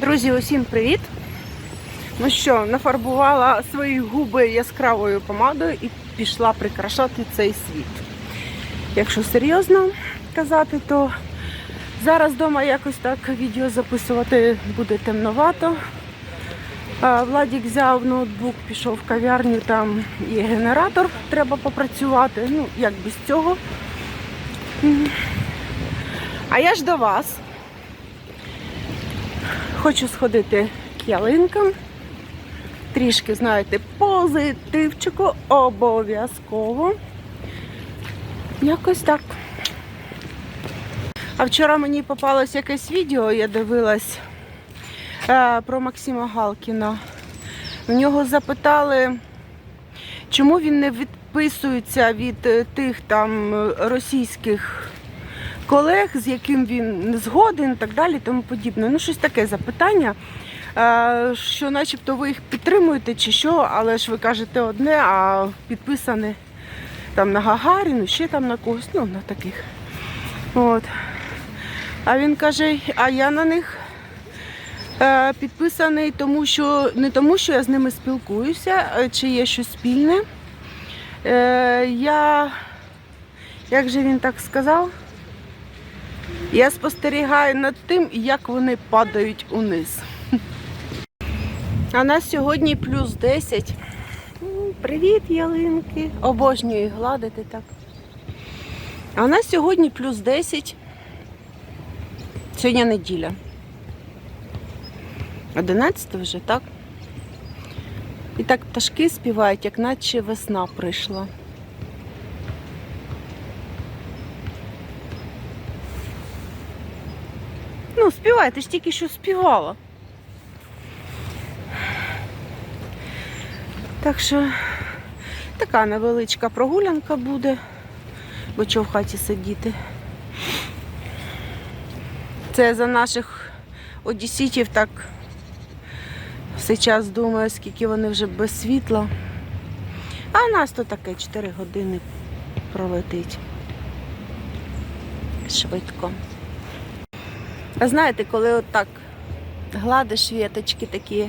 Друзі, усім привіт! Ну що, нафарбувала свої губи яскравою помадою і пішла прикрашати цей світ. Якщо серйозно казати, то зараз вдома якось так відео записувати буде темновато. Владік взяв ноутбук, пішов в кав'ярню, там є генератор, треба попрацювати. Ну, як без цього. А я ж до вас. Хочу сходити к ялинкам. Трішки, знаєте, позитивчику обов'язково. Якось так. А вчора мені попалось якесь відео, я дивилась е, про Максима Галкіна. В нього запитали, чому він не відписується від е, тих там е, російських колег, з яким він не згоден і так далі, тому подібне. Ну, щось таке запитання, е, що начебто ви їх підтримуєте чи що, але ж ви кажете одне, а підписане там на Гагаріну, ще там на когось, ну, на таких. От. А він каже, а я на них е, підписаний, тому що не тому, що я з ними спілкуюся, е, чи є щось спільне. Я, як же він так сказав? Я спостерігаю над тим, як вони падають униз. А нас сьогодні плюс 10. Привіт, ялинки. Обожнюю їх гладити так. А у нас сьогодні плюс 10. Сьогодні неділя. 11 вже, так? І так пташки співають, як наче весна прийшла. Ну, співай, ти ж тільки що співала. Так що така невеличка прогулянка буде, бо чого в хаті сидіти. Це за наших одісітів так час думаю, скільки вони вже без світла. А у нас то таке 4 години пролетить. Швидко. А знаєте, коли отак гладиш віточки такі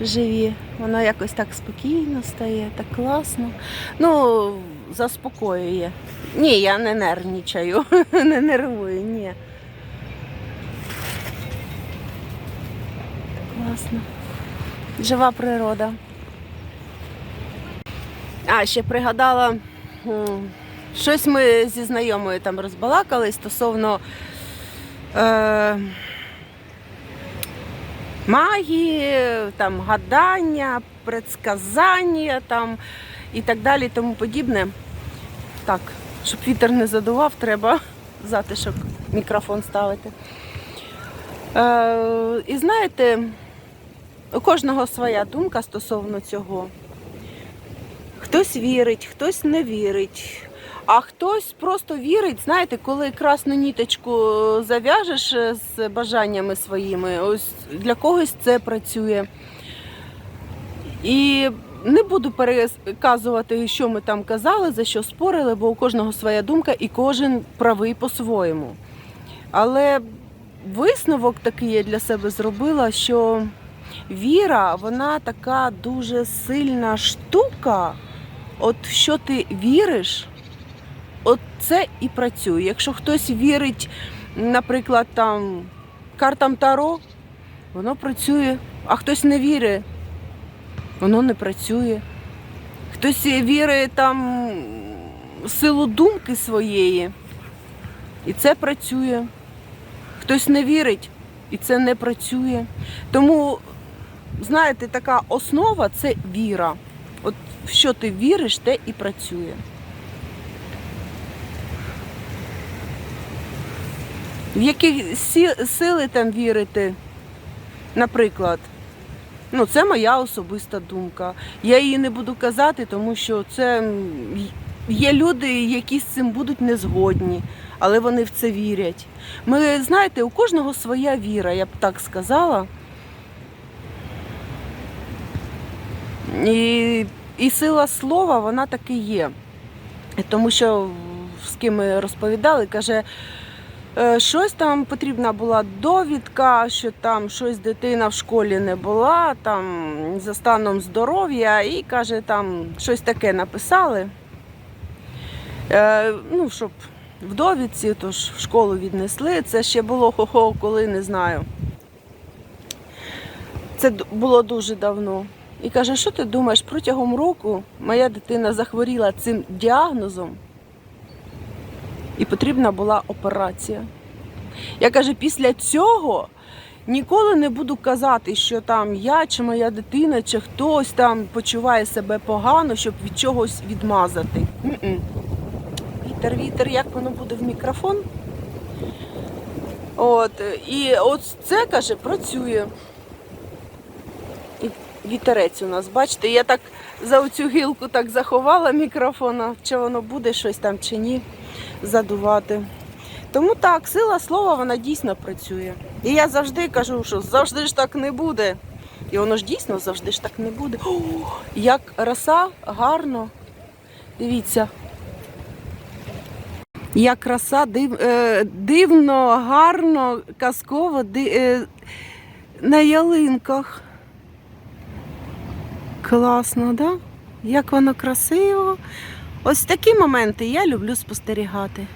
живі, воно якось так спокійно стає, так класно. Ну, заспокоює. Ні, я не нервничаю, не нервую, ні. Класно. Жива природа. А, ще пригадала, щось ми зі знайомою там розбалакали стосовно е, магії, там, гадання, предсказання там, і так далі, тому подібне. Так, щоб вітер не задував, треба затишок мікрофон ставити. Е, і знаєте, у кожного своя думка стосовно цього. Хтось вірить, хтось не вірить. А хтось просто вірить, знаєте, коли красну ніточку зав'яжеш е, з бажаннями своїми, ось для когось це працює. І не буду переказувати, що ми там казали, за що спорили, бо у кожного своя думка і кожен правий по-своєму. Але висновок такий я для себе зробила, що віра, вона така дуже сильна штука. От що ти віриш, от це і працює. Якщо хтось вірить, наприклад, там картам Таро, воно працює, а хтось не вірить, воно не працює. Хтось вірить там в силу думки своєї, і це працює. Хтось не вірить, і це не працює. Тому, знаєте, така основа це віра. От в що ти віриш, те і працює. В які сили там вірити, наприклад, ну це моя особиста думка. Я її не буду казати, тому що це є люди, які з цим будуть не згодні, але вони в це вірять. Ми знаєте, у кожного своя віра, я б так сказала. І, і сила слова, вона таки є. Тому що з ким ми розповідали, каже, Щось там потрібна була довідка, що там щось дитина в школі не була, там за станом здоров'я, і каже, там щось таке написали. Е, ну, щоб в довідці, тож в школу віднесли. Це ще було хо-хо, коли не знаю. Це було дуже давно. І каже, що ти думаєш, протягом року моя дитина захворіла цим діагнозом і потрібна була операція. Я каже, після цього ніколи не буду казати, що там я чи моя дитина, чи хтось там почуває себе погано, щоб від чогось відмазати. М-м. Вітер, вітер, як воно буде в мікрофон. От, і от це каже, працює. І вітерець у нас, бачите, я так за оцю гілку так заховала мікрофона, чи воно буде щось там чи ні задувати. Тому так, сила слова вона дійсно працює. І я завжди кажу, що завжди ж так не буде. І воно ж дійсно завжди ж так не буде. О, як роса гарно. Дивіться. Як краса див, е, дивно, гарно, казково ди, е, на ялинках. Класно, да? Як воно красиво. Ось такі моменти я люблю спостерігати.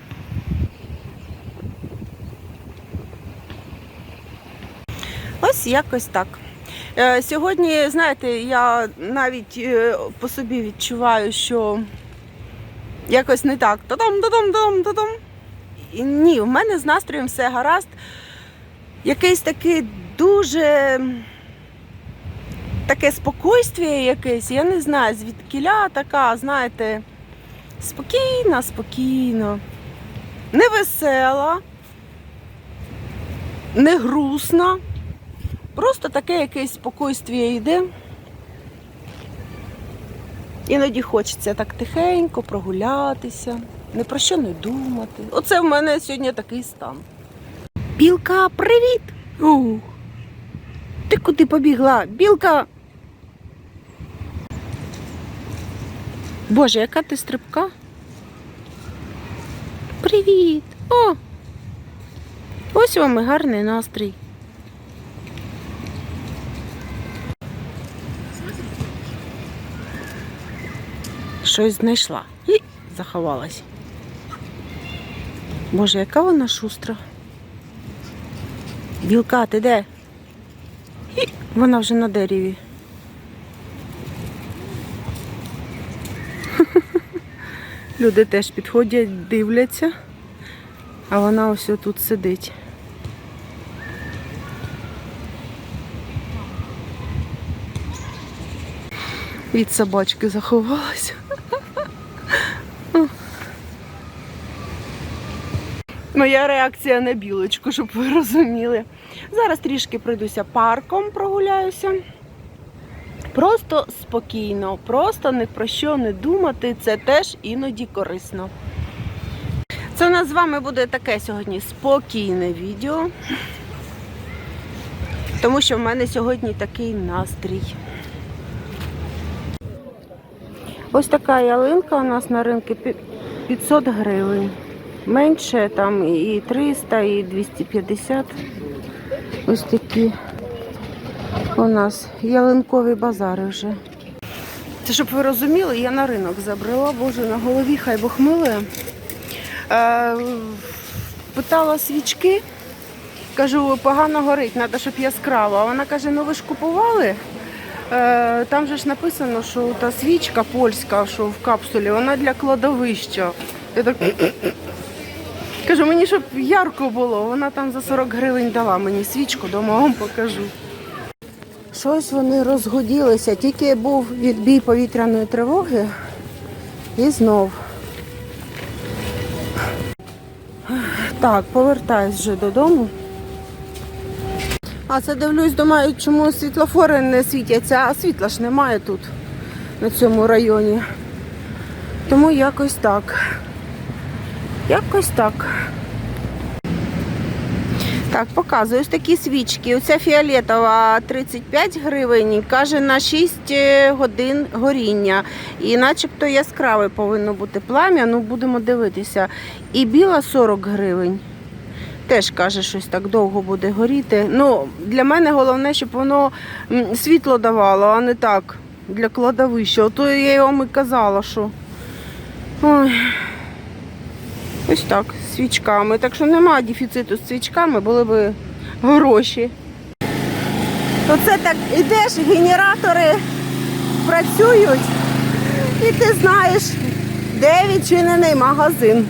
Ось якось так. Е, Сьогодні, знаєте, я навіть е, по собі відчуваю, що якось не так. Та-дам, та-дам, та-дам, та-дам. Ні, в мене з настроєм все гаразд. Якийсь такий дуже таке спокойствие якесь, я не знаю, звідкіля така, знаєте, спокійна, спокійно, не весела, не грустна. Просто таке якесь спокойствие йде. Іноді хочеться так тихенько прогулятися, ні про що не думати. Оце в мене сьогодні такий стан. Білка, привіт! Ух. Ти куди побігла? Білка. Боже, яка ти стрибка? Привіт! О! Ось вам і гарний настрій. Щось знайшла і заховалась. Боже, яка вона шустра. Білка, ти де? І вона вже на дереві. Люди теж підходять, дивляться, а вона ось тут сидить. Від собачки заховалася. Моя реакція на білочку, щоб ви розуміли. Зараз трішки пройдуся парком, прогуляюся. Просто спокійно, просто ні про що не думати, це теж іноді корисно. Це у нас з вами буде таке сьогодні спокійне відео, тому що в мене сьогодні такий настрій. Ось така ялинка у нас на ринку 500 гривень. Менше там і 300, і 250. Ось такі у нас ялинкові базари вже. Це щоб ви розуміли, я на ринок забрала, боже, на голові хай Бог милує. Е, питала свічки, кажу, погано горить, треба, щоб яскраво. А вона каже, ну ви ж купували. Е, там же ж написано, що та свічка польська, що в капсулі, вона для кладовища. Я так кажу, мені щоб ярко було, вона там за 40 гривень дала мені свічку, дома вам покажу. Щось вони розгоділися, тільки був відбій повітряної тривоги і знов. Так, повертаюсь вже додому. А це дивлюсь, думаю, чому світлофори не світяться, а світла ж немає тут, на цьому районі. Тому якось так. Якось так. Так, показую ось такі свічки. Оця фіолетова 35 гривень, каже на 6 годин горіння. І начебто яскраве повинно бути плам'я, ну будемо дивитися. І біла 40 гривень. Теж каже, щось так довго буде горіти. Ну, для мене головне, щоб воно світло давало, а не так для кладовища. Ото я вам і казала, що. Ой. Ось так, з свічками. Так що немає дефіциту з свічками, були б гроші. Оце так ідеш, генератори працюють, і ти знаєш, де відчинений магазин.